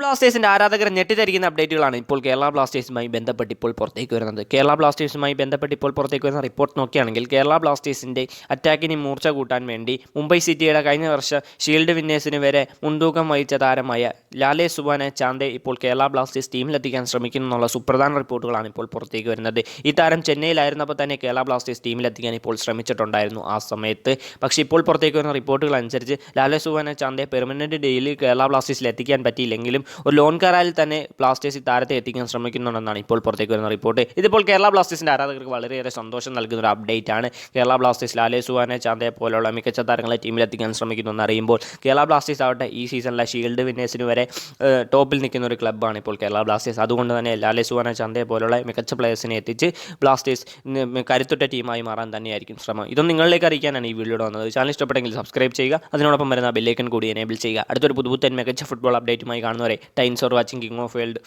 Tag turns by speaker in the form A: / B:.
A: ബ്ലാസ്റ്റേഴ്സിന്റെ ആരാധകർ ഞെട്ടിത്തരിക്കുന്ന അപ്ഡേറ്റുകളാണ് ഇപ്പോൾ കേരള ബ്ലാസ്റ്റേഴ്സുമായി ബന്ധപ്പെട്ട് ഇപ്പോൾ പുറത്തേക്ക് വരുന്നത്. കേരള ബ്ലാസ്റ്റേഴ്സുമായി ബന്ധപ്പെട്ട് ഇപ്പോൾ പുറത്തേക്ക് വരുന്ന റിപ്പോർട്ട് നോക്കുകയാണെങ്കിൽ കേരള ബ്ലാസ്റ്റേഴ്സിന്റെ അറ്റാക്കിന് മൂർച്ച കൂട്ടാൻ വേണ്ടി മുംബൈ സിറ്റിയുടെ കഴിഞ്ഞ വർഷം ഷീൽഡ് വിന്നേഴ്സിന് വരെ മുൻതൂക്കം വഹിച്ച താരമായ ലാലേ സുബാനെ ചാന്തെ ഇപ്പോൾ കേരള ബ്ലാസ്റ്റേഴ്സ് ടീമിലെത്തിക്കാൻ ശ്രമിക്കുന്നു എന്നുള്ള സുപ്രധാന റിപ്പോർട്ടുകളാണ് ഇപ്പോൾ പുറത്തേക്ക് വരുന്നത്. ഈ താരം ചെന്നൈയിലായിരുന്നപ്പോൾ തന്നെ കേരള ബ്ലാസ്റ്റേഴ്സ് ടീമിലെത്തിക്കാൻ ഇപ്പോൾ ശ്രമിച്ചിട്ടുണ്ടായിരുന്നു ആ സമയത്ത്. പക്ഷേ ഇപ്പോൾ പുറത്തേക്ക് വരുന്ന റിപ്പോർട്ടുകൾ അനുസരിച്ച് ലാലേ സുബാനെ ചാന്തെ പെർമനന്റ് ഡേയിൽ കേരള ബ്ലാസ്റ്റേഴ്സിൽ എത്തിക്കാൻ പറ്റിയില്ലെങ്കിലും ഒരു ലോൺ കരാറിൽ തന്നെ ബ്ലാസ്റ്റേഴ്സ് ഈ താരത്തെ എത്തിക്കാൻ ശ്രമിക്കുന്നുണ്ടെന്നാണ് ഇപ്പോൾ പുറത്തേക്ക് വരുന്ന റിപ്പോർട്ട്. ഇതിപ്പോൾ കേരള ബ്ലാസ്റ്റേഴ്സിന്റെ ആരാധകർക്ക് വളരെയേറെ സന്തോഷം നൽകുന്ന ഒരു അപ്ഡേറ്റ് ആണ്. കേരള ബ്ലാസ്റ്റേഴ്സ് ലാലേ സുവാനെ ചാന്തയെ പോലുള്ള മികച്ച താരങ്ങളെ ടീമിലെത്തിക്കാൻ ശ്രമിക്കുന്നു എന്നറിയുമ്പോൾ കേരള ബ്ലാസ്റ്റേഴ്സ് ആവട്ടെ ഈ സീസണിലെ ഷീൽഡ് വിന്നേഴ്സിന് വരെ ടോപ്പിൽ നിൽക്കുന്ന ഒരു ക്ലബ്ബാണ് ഇപ്പോൾ കേരള ബ്ലാസ്റ്റേഴ്സ്. അതുകൊണ്ട് തന്നെ ലാലേ സുവാനെ ചാന്തയെ പോലുള്ള മികച്ച പ്ലെയേഴ്സിനെ എത്തിച്ച് ബ്ലാസ്റ്റേഴ്സ് കരുത്തുറ്റ ടീമായി മാറാൻ തന്നെയായിരിക്കും ശ്രമം. ഇതൊന്നും നിങ്ങളിലേക്ക് അറിയിക്കാനാണ് ഈ വീഡിയോ വന്നത്. ചാനൽ ഇഷ്ടപ്പെട്ടെങ്കിൽ സബ്സ്ക്രൈബ് ചെയ്യുക. അതിനോടൊപ്പം വരുന്ന ബെല്ലേക്കൻ കൂടി എനേബിൾ ചെയ്യുക. അടുത്തൊരു പുതുപുത്തൻ മികച്ച ഫുട്ബോൾ അപ്ഡേറ്റുമായി കാണുന്നവരെ டைம்ஸ் ஆர் வாட்சிங் கிங் ஆஃப் வேல்டு